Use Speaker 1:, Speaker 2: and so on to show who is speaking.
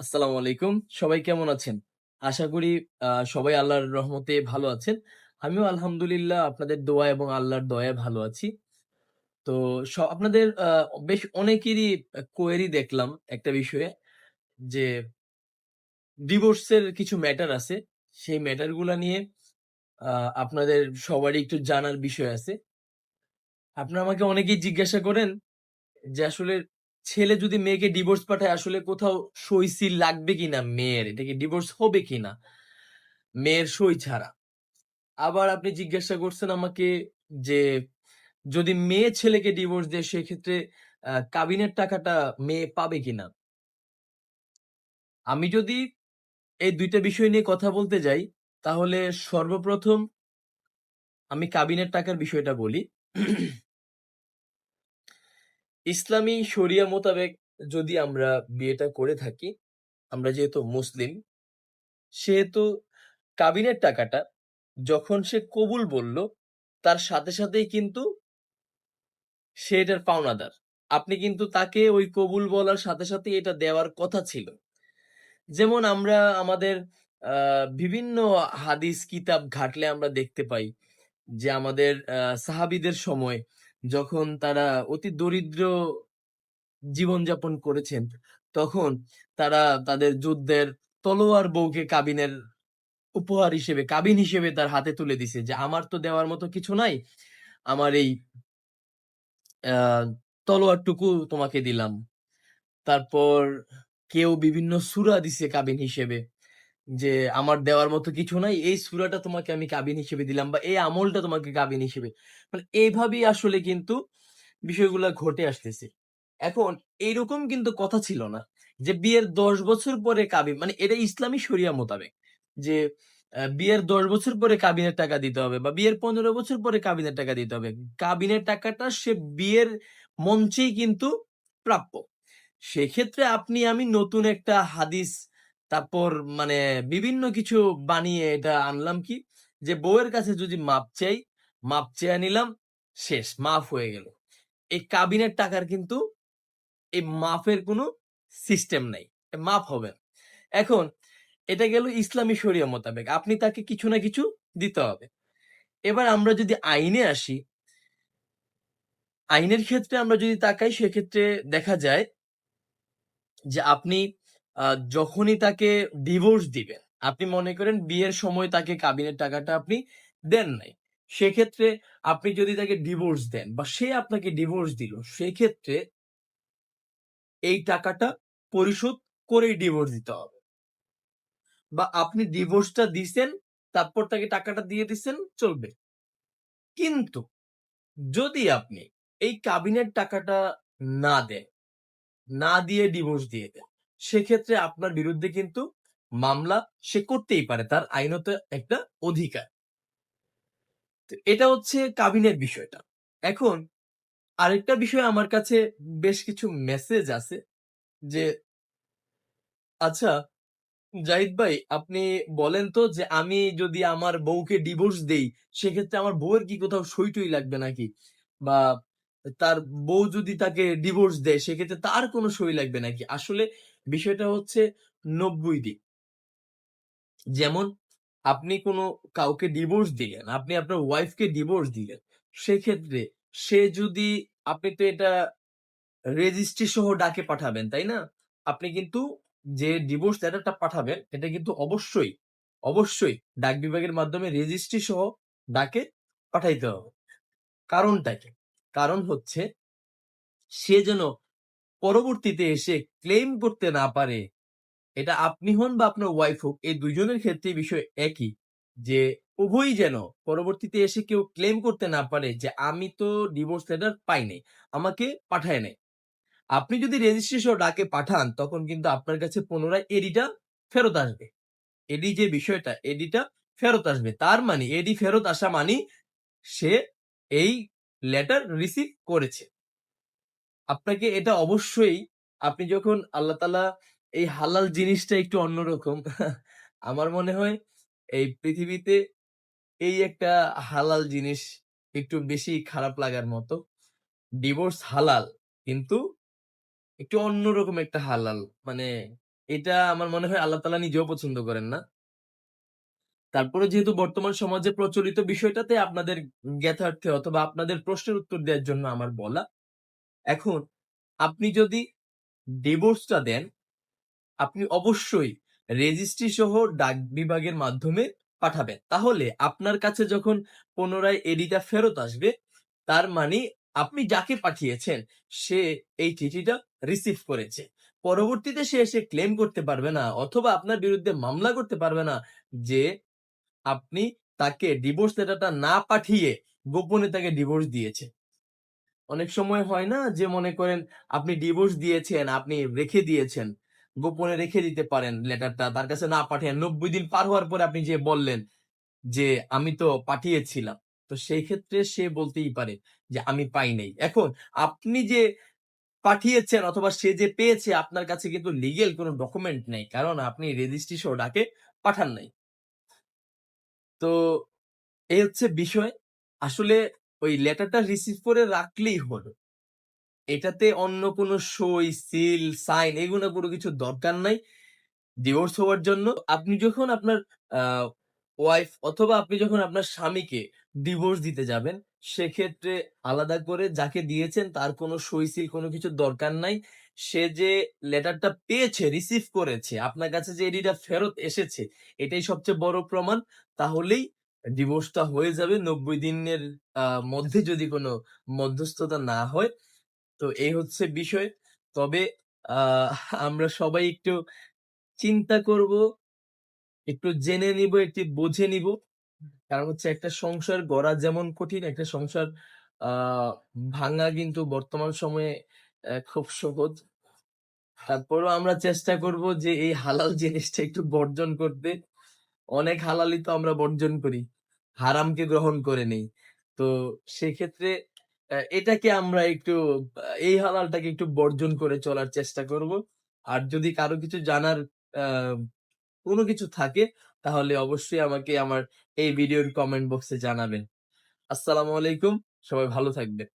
Speaker 1: আসসালামু আলাইকুম। সবাই কেমন আছেন? আশা করি সবাই আল্লাহর রহমতে ভালো আছেন। আমিও আলহামদুলিল্লাহ আপনাদের দোয়া এবং আল্লাহর দয়ায় ভালো আছি। তো আপনাদের বেশ অনেকেরই কোয়েরি দেখলাম একটা বিষয়ে যে ডিভোর্সের কিছু ম্যাটার আছে। সেই ম্যাটারগুলা নিয়ে আপনাদের সবারই একটু জানার বিষয় আছে। আপনারা আমাকে অনেকেই জিজ্ঞাসা করেন যে, আসলে ছেলে যদি মেয়েকে ডিভোর্স পাঠায়, আসলে কোথাও সই সিল লাগবে কিনা মেয়ের? এটা কি ডিভোর্স হবে কিনা? মেয়ের সই ছাড়া। আবার আপনি জিজ্ঞাসা করছেন আমাকে যে, যদি মেয়ে ছেলেকে ডিভোর্স দেয়, সেক্ষেত্রে কাবিনের টাকাটা মেয়ে পাবে কিনা? আমি যদি এই দুইটা বিষয় নিয়ে কথা বলতে যাই, তাহলে সর্বপ্রথম আমি কাবিনের টাকার বিষয়টা বলি। ইসলামী শরিয়া মোতাবেক যদি আমরা বিয়েটা করে থাকি, আমরা যেহেতু মুসলিম, সেহেতু কাবিনের টাকাটা যখন সে কবুল বলল, তার সাথে সাথেই কিন্তু সে এটার পাওনাদার। আপনি কিন্তু তাকে ওই কবুল বলার সাথে সাথে এটা দেওয়ার কথা ছিল। যেমন আমরা আমাদের বিভিন্ন হাদিস, কিতাব ঘাটলে আমরা দেখতে পাই যে আমাদের সাহাবিদের সময় যখন তারা অতি দরিদ্র জীবনযাপন করেছেন, তখন তারা তাদের যুদ্ধের তলোয়ার বউকে কাবিনের উপহার হিসেবে, কাবিন হিসেবে তার হাতে তুলে দিছে যে, আমার তো দেওয়ার মতো কিছু নাই, আমার এই তলোয়ারটুকু তোমাকে দিলাম। তারপর কেউ বিভিন্ন সূরা দিছে কাবিন হিসেবে। যে আমার দেওয়ার মতো কিছু নাই, এই সুরাটা তোমাকে আমি কাবিন হিসেবে দিলাম বা এই আমলটা তোমাকে কাবিন হিসেবে। মানে এইভাবেই আসলে কিন্তু বিষয়গুলা ঘটে আসতেছে। এখন এইরকম কিন্তু কথা ছিল না যে বিয়ের দশ বছর পরে কাবিন মানে এটা ইসলামী শরিয়া মোতাবেক যে বিয়ের দশ বছর পরে কাবিনের টাকা দিতে হবে বা বিয়ের পনেরো বছর পরে কাবিনের টাকা দিতে হবে। কাবিনের টাকাটা সে বিয়ের মঞ্চেই কিন্তু প্রাপ্য। সেক্ষেত্রে আপনি, আমি নতুন একটা হাদিস তারপর মানে বিভিন্ন কিছু বানিয়ে এটা আনলাম কি? যে বউয়ের কাছে যদি মাপ চাই, মাপ চেয়ে নিলাম, শেষ, মাফ হয়ে গেল। এই কাবিনের টাকার কিন্তু এই মাফের কোনো সিস্টেম নাই মাফ হবে এখন এটা গেল ইসলামী শরিয়া মোতাবেক, আপনি তাকে কিছু না কিছু দিতে হবে। এবার আমরা যদি আইনে আসি, আইনের ক্ষেত্রে আমরা যদি তাকাই, সেক্ষেত্রে দেখা যায় যে আপনি যখনই তাকে ডিভোর্স দিবেন, আপনি মনে করেন বিয়ের সময় তাকে কাবিনের টাকাটা আপনি দেন নাই, সেক্ষেত্রে আপনি যদি তাকে ডিভোর্স দেন বা সে আপনাকে ডিভোর্স দিল, সেক্ষেত্রে এই টাকাটা পরিশোধ করেই ডিভোর্স দিতে হবে। বা আপনি ডিভোর্সটা দিছেন, তারপর তাকে টাকাটা দিয়ে দিছেন, চলবে। কিন্তু যদি আপনি এই কাবিনের টাকাটা না দেন, না দিয়ে ডিভোর্স দিয়ে দেন সেক্ষেত্রে আপনার বিরুদ্ধে কিন্তু মামলা সে করতেই পারে, তার আইনত একটা অধিকার। এটা হচ্ছে কাবিনের বিষয়টা। এখন আরেকটা বিষয় আমার কাছে বেশ কিছু মেসেজ আছে যে আচ্ছা জাহিদ ভাই, আপনি বলেন তো যে আমি যদি আমার বউকে ডিভোর্স দেই, সেক্ষেত্রে আমার বউয়ের কি কোথাও সই টই লাগবে নাকি? বা তার বউ যদি তাকে ডিভোর্স দেয়, সেক্ষেত্রে তার কোনো সই লাগবে নাকি? আসলে বিষয়টা হচ্ছে নব্বই দিক যেমন আপনি কোনো কাউকে ডিভোর্স দিলেন, আপনি আপনার ওয়াইফকে ডিভোর্স দিলেন, সেক্ষেত্রে সে যদি, আপনি তো এটা রেজিস্ট্রি সহ ডাকে পাঠাবেন, তাই না? আপনি কিন্তু যে ডিভোর্স লেটারটা পাঠাবেন এটা কিন্তু অবশ্যই অবশ্যই ডাক বিভাগের মাধ্যমে রেজিস্ট্রি সহ ডাকে পাঠাইতে হবে। কারণটা কি? কারণ হচ্ছে সে যেন পরবর্তীতে এসে ক্লেম করতে না পারে, এটা আপনি হন বা আপনার ওয়াইফ হোক, এই দুজনের ক্ষেত্রে বিষয় একই যে উভয়ই যেন পরবর্তীতে এসে কেউ ক্লেম করতে না পারে যে আমি তো ডিভোর্স লেটার পাইনি আমাকে পাঠায় নাই। আপনি যদি রেজিস্ট্রেশন ডাকে পাঠান, তখন কিন্তু আপনার কাছে পুনরায় এডিটা ফেরত আসবে। এডি যে বিষয়টা এডিটা ফেরত আসবে। তার মানে এডি ফেরত আসা মানে সে এই লেটার রিসিভ করেছে। আপনাকে এটা অবশ্যই, আপনি যখন আল্লাহ তালা এই হালাল জিনিসটা একটু অন্যরকম, আমার মনে হয় এই পৃথিবীতে এই একটা হালাল জিনিস একটু বেশি খারাপ লাগার মতো ডিভোর্স হালাল, কিন্তু একটু অন্যরকম একটা হালাল মানে এটা আমার মনে হয় আল্লাহ তাআলা নিজেও পছন্দ করেন না। তারপরে যেহেতু বর্তমান সমাজে প্রচলিত বিষয়টাতে আপনাদের জ্ঞাতার্থে অথবা আপনাদের প্রশ্নের উত্তর দেওয়ার জন্য আমার বলা। এখন আপনি যদি ডিভোর্সটা দেন, আপনি অবশ্যই রেজিস্ট্রি সহ ডাক বিভাগের মাধ্যমে পাঠাবেন। তাহলে আপনার কাছে যখন পুনরায় এডিটা ফেরত আসবে, তার মানে আপনি যাকে পাঠিয়েছেন সে এই চিঠিটা রিসিভ করেছে। পরবর্তীতে সে এসে ক্লেম করতে পারবে না অথবা আপনার বিরুদ্ধে মামলা করতে পারবে না যে আপনি তাকে ডিভোর্স লেটারটা না পাঠিয়ে গোপনে তাকে ডিভোর্স দিয়েছে। অনেক সময় হয় না যে মনে করেন আপনি ডিভোর্স দিয়েছেন, আপনি রেখে দিয়েছেন। গোপনে রেখে দিতে পারেন লেটারটা তার কাছে না পাঠিয়ে ৯০ দিন পার হওয়ার পরে আপনি যে বললেন যে, "আমি তো পাঠিয়েছিলাম।" তো সেই ক্ষেত্রে সে বলতেই পারে যে, "আমি পাই নাই।" এখন আপনি যে পাঠিয়েছেন অথবা সে যে পেয়েছে আপনার কাছে কিন্তু লিগেল কোনো ডকুমেন্ট নেই। কারণ আপনি রেজিস্ট্রি সহ ডাকে পাঠান নাই। তো এই হচ্ছে বিষয়। আসলে ওই লেটারটা রিসিভ করে রাখলেই হলো। এটাতে অন্য কোনো সই, সিল, সাইন এগুলো কোনো কিছু দরকার নাই ডিভোর্স হওয়ার জন্য। আপনি যখন আপনার ওয়াইফ অথবা আপনি যখন আপনার স্বামীকে ডিভোর্স দিতে যাবেন, সেক্ষেত্রে আলাদা করে যাকে দিয়েছেন তার কোনো সই, সিল কোনো কিছুর দরকার নাই। সে যে লেটারটা পেয়েছে, রিসিভ করেছে, আপনার কাছে যে এডিটা ফেরত এসেছে, এটাই সবচেয়ে বড় প্রমাণ। তাহলেই ডিভোর্সটা হয়ে যাবে ৯০ দিনের মধ্যে যদি কোনো মধ্যস্থতা না হয়। তো এই হচ্ছে বিষয়। তবে আমরা সবাই একটু চিন্তা করব, একটু জেনে নিব, একটু বুঝে নিব। কারণ হচ্ছে একটা সংসার গড়া যেমন কঠিন, একটা সংসার ভাঙা কিন্তু বর্তমান সময়ে খুব সহজ। তারপরেও আমরা চেষ্টা করব যে এই হালাল জিনিসটা একটু বর্জন করতে। অনেক হালালই তো আমরা বর্জন করি। হারামকে গ্রহণ করে নেই। তো সেক্ষেত্রে এটাকে আমরা একটু এই হালালটাকে একটু বর্জন করে চলার চেষ্টা করব। আর যদি কারও কিছু জানার কোনো কিছু থাকে, তাহলে অবশ্যই আমাকে আমার এই ভিডিওর কমেন্ট বক্সে জানাবেন। আসসালামু আলাইকুম। সবাই ভালো থাকবেন।